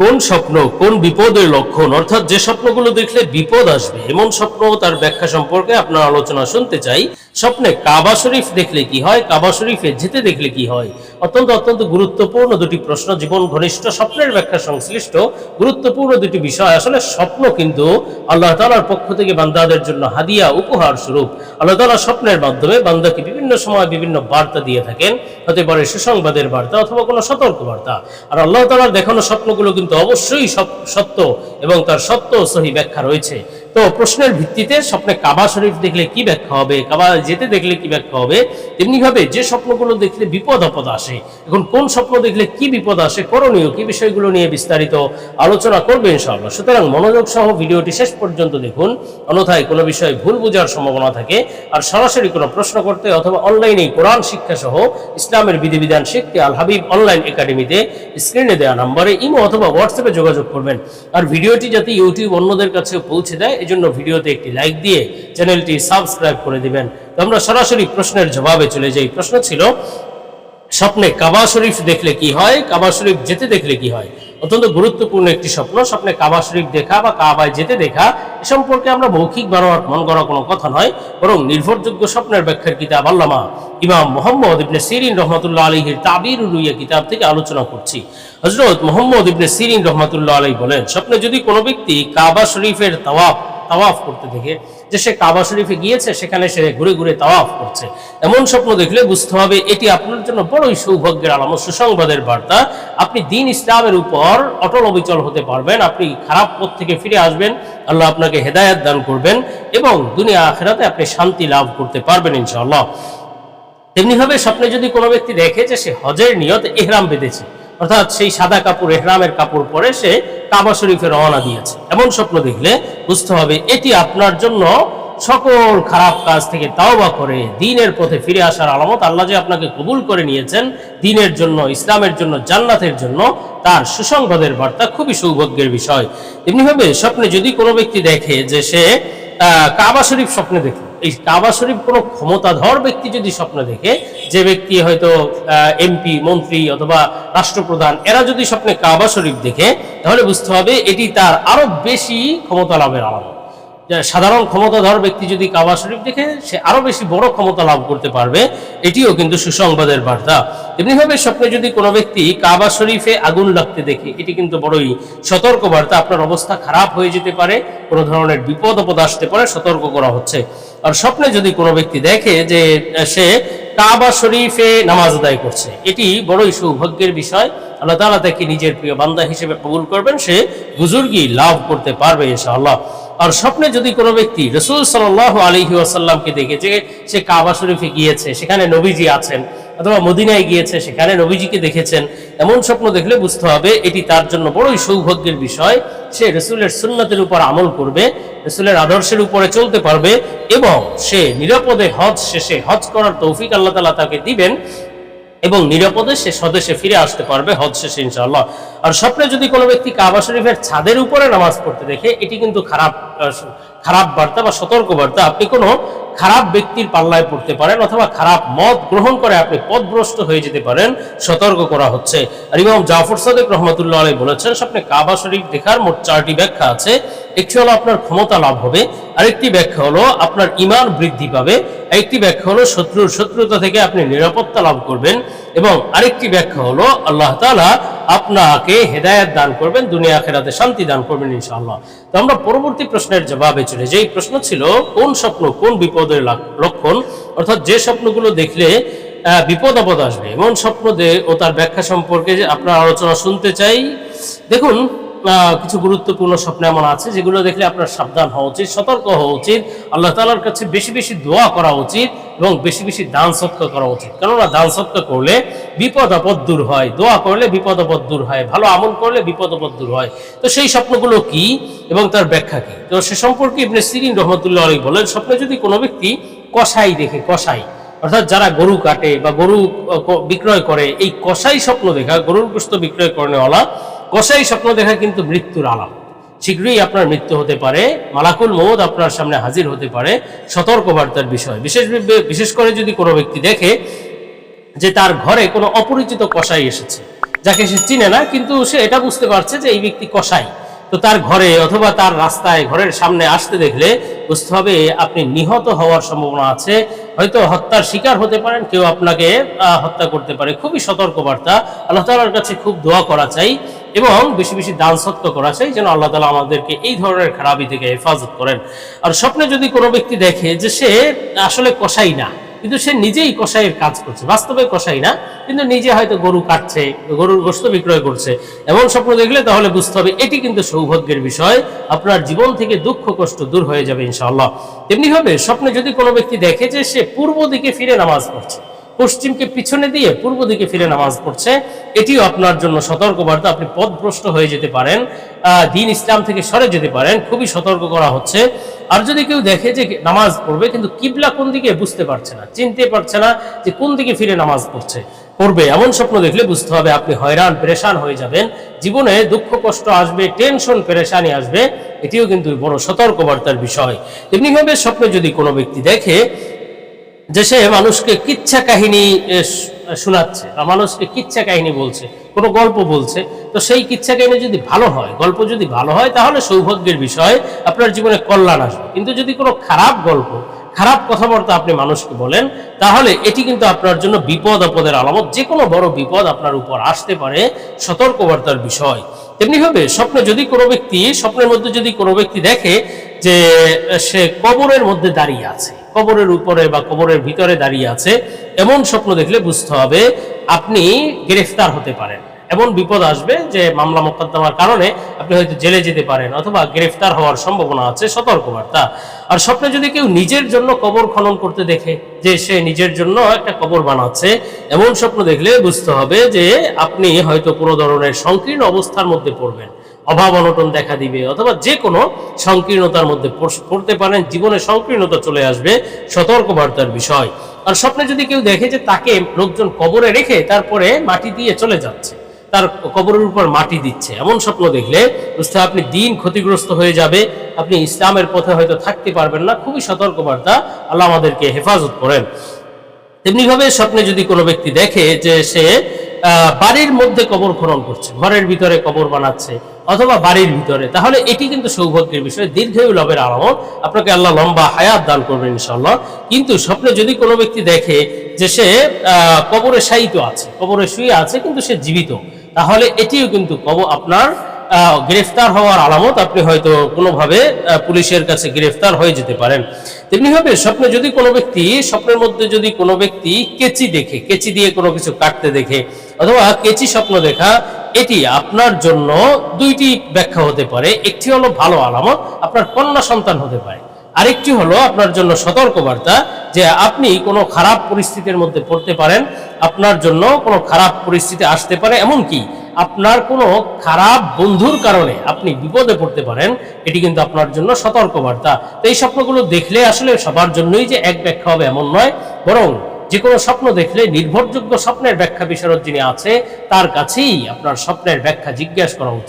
কোন স্বপ্ন, কোন বিপদের লক্ষণ, অর্থাৎ যে স্বপ্নগুলো দেখলে বিপদ আসবে, এমন স্বপ্ন তার ব্যাখ্যা সম্পর্কে আপনার আলোচনা শুনতে চাই। স্বপ্নে কাবা শরীফ দেখলে কি হয়, কাবা শরীফে যেতে দেখলে কি হয়? অত্যন্ত অত্যন্ত গুরুত্বপূর্ণ দুটি প্রশ্ন, জীবন ঘনিষ্ঠ স্বপ্নের ব্যাখ্যা সংশ্লিষ্ট। গুরুত্বপূর্ণ দুটি বিষয়, আসলে স্বপ্ন কিন্তু আল্লাহ তালার পক্ষ থেকে বান্দাদের জন্য হাদিয়া, উপহার স্বরূপ। আল্লাহ তালা স্বপ্নের মাধ্যমে বান্দাকে বিভিন্ন সময় বিভিন্ন বার্তা দিয়ে থাকেন, হতে পারে সুসংবাদের বার্তা অথবা কোনো সতর্ক বার্তা আর আল্লাহ তালার দেখানো স্বপ্নগুলো কিন্তু অবশ্যই সত্য এবং তার সত্য সহি ব্যাখ্যা রয়েছে। তো প্রশ্নের ভিত্তিতে স্বপ্নে কাবা শরীফ দেখলে কি ব্যাখ্যা হবে, কাবা যেতে দেখলে কি ব্যাখ্যা হবে? তেমনি ভাবে যে স্বপ্নগুলো দেখলে বিপদ আপদ আসে, এখন কোন স্বপ্ন দেখলে কি বিপদ আসে, করণীয় কি বিষয়গুলো নিয়ে বিস্তারিত আলোচনা করবে ইনশাআল্লাহ। সুতরাং মনোযোগ সহ ভিডিওটি শেষ পর্যন্ত দেখুন, অন্যথায় কোনো বিষয়ে ভুল বোঝার সম্ভাবনা থাকে। আর সরাসরি কোনো প্রশ্ন করতে অথবা অনলাইনে কোরআন শিক্ষা সহ ইসলামের বিধিবিধান শিখতে আল হাবিব অনলাইন একাডেমিতে স্ক্রিনে দেওয়া নম্বরে ইমো অথবা হোয়াটসঅ্যাপে যোগাযোগ করবেন। আর ভিডিওটি যাতে ইউটিউব অন্যদের কাছে পৌঁছে দেয় এজন্য ভিডিওতে একটি লাইক দিয়ে চ্যানেলটি সাবস্ক্রাইব করে দিবেন। তো আমরা সরাসরি প্রশ্নের জবাবে চলে যাই। প্রশ্ন ছিল, স্বপ্নে কাবা শরীফ দেখলে কি হয়, কাবা শরীফ যেতে দেখলে কি হয়? অত্যন্ত গুরুত্বপূর্ণ একটি স্বপ্ন, স্বপ্নে কাবা শরীফ দেখা বা কাবায় যেতে দেখা, এ সম্পর্কে আমরা মৌখিক বানোয়ার মন করা কোনো কথা নয়, বরং নির্ভরযোগ্য স্বপ্নের ব্যাখ্যার কিতাব আল্লামা ইমাম মোহাম্মদ ইবনে সিরিন রহমতুল্লাহ আলহির তাবির রুইয়া কিতাব থেকে আলোচনা করছি। হজরত মোহাম্মদ ইবনে সিরিন রহমতুল্লাহ আলহী বলেন, স্বপ্নে যদি কোনো ব্যক্তি কাবা শরীফের তাওয়াফ তাওয়াফ করতে দেখে যে সে কাবা শরীফে গিয়েছে, সেখানে সে ঘুরে ঘুরে তাওয়াফ করছে। এমন স্বপ্ন দেখলে বুঝতে হবে এটি আপনার জন্য বড়ই সৌভাগ্যের আলামত। সুসংবাদের বার্তা, আপনি দিন ইসলামের উপর অটল অবিচল হতে পারবেন, আপনি খারাপ পথ থেকে ফিরে আসবেন, আল্লাহ আপনাকে হেদায়াত দান করবেন এবং দুনিয়া আখেরাতে আপনি শান্তি লাভ করতে পারবেন ইনশাআল্লাহ। তেমনিভাবে স্বপ্নে যদি কোনো ব্যক্তি দেখে যে সে হজের নিয়ত এহরাম বেঁধেছে অর্থাৎ সেই সাদা কাপড়, এহরামের কাপড় পরে সে কাবা শরীফে রওনা দিয়েছে। এমন স্বপ্ন দেখলে বুঝতে হবে এটি আপনার জন্য সকল খারাপ কাজ থেকে তাওবা করে, দিনের পথে ফিরে আসার আলামত আল্লাহ যে আপনাকে কবুল করে নিয়েছেন, দিনের জন্য, ইসলামের জন্য, জান্নাতের জন্য তার সুসংবাদের বার্তা খুবই সৌভাগ্যের বিষয়। এমনিভাবে স্বপ্নে যদি কোনো ব্যক্তি দেখে যে সে কাবা শরীফ স্বপ্নে দেখে, এই কাবা শরীফ কোনো ক্ষমতাধর ব্যক্তি যদি স্বপ্ন দেখে যে ব্যক্তি হয়তো এমপি মন্ত্রী অথবা রাষ্ট্রপ্রধান, এরা যদি স্বপ্নে কাবা শরীফ দেখে, তাহলে বুঝতে হবে এটি তার আরও বেশি ক্ষমতা লাভের আলামত। সাধারণ ক্ষমতাধর ব্যক্তি যদি কাবা শরীফ দেখে, সে আরও বেশি বড় ক্ষমতা লাভ করতে পারবে, এটিও কিন্তু সুসংবাদের বার্তা। এমনিভাবে স্বপ্নে যদি কোনো ব্যক্তি কাবা শরীফে আগুন লাগতে দেখে, এটি কিন্তু বড়ই সতর্ক বার্তা আপনার অবস্থা খারাপ হয়ে যেতে পারে, কোনো ধরনের বিপদ আপদ আসতে পারে, সতর্ক করা হচ্ছে। আর স্বপ্নে যদি কোনো ব্যক্তি দেখে যে, সে কাবা শরীফে নামাজ আদায় করছে। এটি বড়ই সৌভাগ্যের বিষয়। আল্লাহ তাআলা তাকে নিজের প্রিয় বান্দা হিসেবে কবুল করবেন। সে বুজুর্গি লাভ করতে পারবে ইনশাআল্লাহ। আর স্বপ্নে যদি কোনো ব্যক্তি রসুল সাল আলহি আসাল্লামকে দেখে যে সে কাবা শরীফে গিয়েছে, সেখানে নবীজি আছেন অথবা মদিনায় গিয়েছে, সেখানে নবীজিকে দেখেছেন, এমন স্বপ্ন দেখলে বুঝতে হবে এটি তার জন্য বড়ই সৌভাগ্যের বিষয়। সে রসুলের সুন্নতের উপর আমল করবে, রসুলের আদর্শের উপরে চলতে পারবে এবং সে নিরাপদে হজ শেষে হজ করার তৌফিক আল্লাহ তালা তাকে দিবেন। এবং নিরাপদে সে স্বদেশে ফিরে আসতে পারবে হজ শেষে, ইনশাআল্লাহ। আর স্বপ্নে যদি কোনো ব্যক্তি কাবা শরীফের ছাদের উপরে নামাজ পড়তে দেখে, এটি কিন্তু খারাপ খারাপ বার্তা বা সতর্ক বার্তা। আপনি কোনো খারাপ ব্যক্তির পাল্লায় পড়তে পারেন অথবা খারাপ মত গ্রহণ করে আপনি পথভ্রষ্ট হয়ে যেতে পারেন, সতর্ক করা হচ্ছে। আর ইমাম জাফর সাদেক রহমতুল্লাহ আলী বলেছেন, স্বপ্নে কাবা শরীফ দেখার মোট চারটি ব্যাখ্যা আছে। একটি হলো আপনার ক্ষমতা লাভ হবে, আরেকটি ব্যাখ্যা হলো আপনার ইমান বৃদ্ধি পাবে, একটি ব্যাখ্যা হলো শত্রুর শত্রুতা থেকে আপনি নিরাপত্তা লাভ করবেন এবং আরেকটি ব্যাখ্যা হলো আল্লাহ তালা আপনাকে হেদায়েত দান করবেন, দুনিয়া আখেরাতে শান্তি দান করবেন ইনশাআল্লাহ। তো আমরা পরবর্তী প্রশ্নের জবাবে চলে যাই। প্রশ্ন ছিল, কোন স্বপ্ন, কোন বিপদের লক্ষণ? অর্থাৎ যে স্বপ্নগুলো দেখলে বিপদ আপদ আসবে। এমন স্বপ্ন ও তার ব্যাখ্যা সম্পর্কে আপনার আলোচনা শুনতে চাই। দেখুন কিছু গুরুত্বপূর্ণ স্বপ্ন এমন আছে যেগুলো দেখলে আপনার সাবধান হওয়া উচিত, সতর্ক হওয়া উচিত, আল্লাহ তালার কাছে বেশি বেশি দোয়া করা উচিত এবং বেশি বেশি দান সৎকার করা উচিত। কেননা দান সৎকার করলে বিপদ আপদ দূর হয়, দোয়া করলে বিপদ আপদ দূর হয়, ভালো আমল করলে বিপদ আপদ দূর হয়। তো সেই স্বপ্নগুলো কি এবং তার ব্যাখ্যা কি? তো সে সম্পর্কে ইবনে সিরিন রহমতুল্লাহ আলী বলেন, স্বপ্নে যদি কোনো ব্যক্তি কষাই দেখে কষাই অর্থাৎ যারা গরু কাটে বা গরু বিক্রয় করে, এই কষাই স্বপ্ন দেখা, গরুর গোস্ত বিক্রয় করেনেওয়ালা কষাই স্বপ্ন দেখা কিন্তু মৃত্যুর আলাম শীঘ্রই আপনার মৃত্যু হতে পারে, মালাকুল মৌদ আপনার সামনে হাজির হতে পারে, সতর্কবার্তার বিষয়। বিশেষ বিশেষ করে যদি কোনো ব্যক্তি দেখে যে তার ঘরে কোনো অপরিচিত কষাই এসেছে, যাকে সে চিনে না, কিন্তু সে এটা বুঝতে পারছে যে এই ব্যক্তি কসাই। তো তার ঘরে অথবা তার রাস্তায় ঘরের সামনে আসতে দেখলে বুঝতে হবে আপনি নিহত হওয়ার সম্ভাবনা আছে হয়তো হত্যার শিকার হতে পারেন, কেউ আপনাকে হত্যা করতে পারে। খুবই সতর্কবার্তা। আল্লাহ তালার কাছে খুব দোয়া করা চাই এবং বেশি বেশি দান সত্য করা চাই যেন আল্লাহ তালা আমাদেরকে এই ধরনের খারাপি থেকে হেফাজত করেন। আর স্বপ্নে যদি কোনো ব্যক্তি দেখে যে সে আসলে কষাই না কিন্তু সে নিজেই কসাইয়ের কাজ করছে। বাস্তবে কষাই না, কিন্তু নিজে হয়তো গরু কাটছে, গরুর গোস্ত বিক্রয় করছে। এমন স্বপ্ন দেখলে তাহলে বুঝতে হবে, এটি কিন্তু সৌভাগ্যের বিষয়। আপনার জীবন থেকে দুঃখ, কষ্ট দূর হয়ে যাবে ইনশাআল্লাহ। তেমনি হবে স্বপ্নে যদি কোনো ব্যক্তি দেখে যে সে পূর্ব দিকে ফিরে নামাজ পড়ছে, পশ্চিমকে পিছনে দিয়ে পূর্ব দিকে ফিরে নামাজ পড়ছে, এটিও আপনার জন্য সতর্কবার্তা। আপনি পথভ্রষ্ট হয়ে যেতে পারেন দিন ইসলাম থেকে সরে যেতে পারেন। খুবই সতর্ক করা হচ্ছে। আর যদি কেউ দেখে যে নামাজ পড়বে, কিন্তু কিবলা কোন দিকে বুঝতে পারছে না, চিনতে পারছে না যে কোন দিকে ফিরে নামাজ পড়ছে, পড়বে এমন স্বপ্ন দেখলে বুঝতে হবে আপনি হয়রান, পেরেশান হয়ে যাবেন। জীবনে দুঃখ, কষ্ট আসবে, টেনশন, পেরেশানি আসবে, এটিও কিন্তু বড় সতর্কবার্তার বিষয়। এমনিভাবে স্বপ্নে যদি কোনো ব্যক্তি দেখে যে সে মানুষকে কিচ্ছা কাহিনী শোনাচ্ছে বা মানুষকে কিচ্ছা কাহিনী বলছে কোনো গল্প বলছে, তো সেই কিচ্ছা কাহিনী যদি ভালো হয়, গল্প যদি ভালো হয়, তাহলে সৌভাগ্যের বিষয় আপনার জীবনে কল্যাণ আসবে। কিন্তু যদি কোনো খারাপ গল্প, খারাপ কথাবার্তা আপনি মানুষকে বলেন, তাহলে এটি কিন্তু আপনার জন্য বিপদ, আপদের আলামত যে কোনো বড় বিপদ আপনার উপর আসতে পারে, সতর্কবার্তার বিষয়। তেমনিভাবে স্বপ্নে যদি কোনো ব্যক্তি, স্বপ্নের মধ্যে যদি কোনো ব্যক্তি দেখে যে, সে কবরের মধ্যে দাঁড়িয়ে আছে, কবরের উপরে বা কবরের ভিতরে দাঁড়িয়ে আছে, এমন স্বপ্ন দেখলে বুঝতে হবে আপনি গ্রেফতার হতে পারেন। এমন বিপদ আসবে যে মামলা মোকদ্দমার কারণে আপনি হয়তো জেলে যেতে পারেন অথবা গ্রেফতার হওয়ার সম্ভাবনা আছে, সতর্কবার্তা। আর স্বপ্নে যদি কেউ নিজের জন্য কবর খনন করতে দেখে যে সে নিজের জন্য একটা কবর বানাচ্ছে, এমন স্বপ্ন দেখলে বুঝতে হবে যে আপনি হয়তো কোনো ধরনের সংকীর্ণ অবস্থার মধ্যে পড়বেন। অভাব অনটন দেখা দিবে অথবা যে কোনো সংকীর্ণতার মধ্যে পড়তে পারেন, জীবনে সংকীর্ণতা চলে আসবে, সতর্কবার্তার বিষয়। আর স্বপ্নে যদি কেউ দেখে যে তাকে লোকজন কবরে রেখে তারপরে মাটি দিয়ে চলে যাচ্ছে, তার কবরের উপর মাটি দিচ্ছে, এমন স্বপ্ন দেখলে বুঝতে আপনি দিন ক্ষতিগ্রস্ত হয়ে যাবে, আপনি ইসলামের পথে হয়তো থাকতে পারবেন না। খুবই সতর্কবার্তা, আল্লাহ আমাদেরকে হেফাজত করেন। তেমনিভাবে স্বপ্নে যদি কোনো ব্যক্তি দেখে যে সে বাড়ির মধ্যে কবর খনন করছে, ঘরের ভিতরে কবর বানাচ্ছে অথবা বাড়ির ভিতরে। তাহলে এটি কিন্তু সৌভাগ্যের বিষয়। দীর্ঘায়ু লাভের আলামত। আপনাকে আল্লাহ লম্বা হায়াত দান করবেন ইনশাল্লাহ কিন্তু স্বপ্নে যদি কোনো ব্যক্তি দেখে যে সে কবরে শায়িত আছে, কবরে শুয়ে আছে কিন্তু সে জীবিত, তাহলে এটিও কিন্তু কবর আপনার গ্রেফতার হওয়ার আলামত। আপনি হয়তো কোনোভাবে পুলিশের কাছে গ্রেফতার হয়ে যেতে পারেন। তেমনিভাবে স্বপ্নে যদি কোনো ব্যক্তি, স্বপ্নের মধ্যে যদি কোনো ব্যক্তি কেচি দেখে, কেচি দিয়ে কোনো কিছু কাটতে দেখে, অথবা কেচি স্বপ্ন দেখা এটি আপনার জন্য দুইটি ব্যাখ্যা হতে পারে। একটি হলো ভালো আলামত, আপনার কন্যা সন্তান হতে পারে। আরেকটি হলো আপনার জন্য সতর্কবার্তা যে আপনি কোনো খারাপ পরিস্থিতির মধ্যে পড়তে পারেন, আপনার জন্য কোনো খারাপ পরিস্থিতি আসতে পারে। এমনকি আপনার কোনো খারাপ বন্ধুর কারণে আপনি বিপদে পড়তে পারেন, এটি কিন্তু আপনার জন্য সতর্কবার্তা। তো এই স্বপ্নগুলো দেখলে আসলে সবার জন্যই যে এক ব্যাখ্যা হবে এমন নয়, বরং যে কোনো স্বপ্ন দেখলে নির্ভরযোগ্য স্বপ্নের ব্যাখ্যা বিশারদ যিনি আছে, তার কাছেই আপনার স্বপ্নের ব্যাখ্যা জিজ্ঞাসা করা উচিত।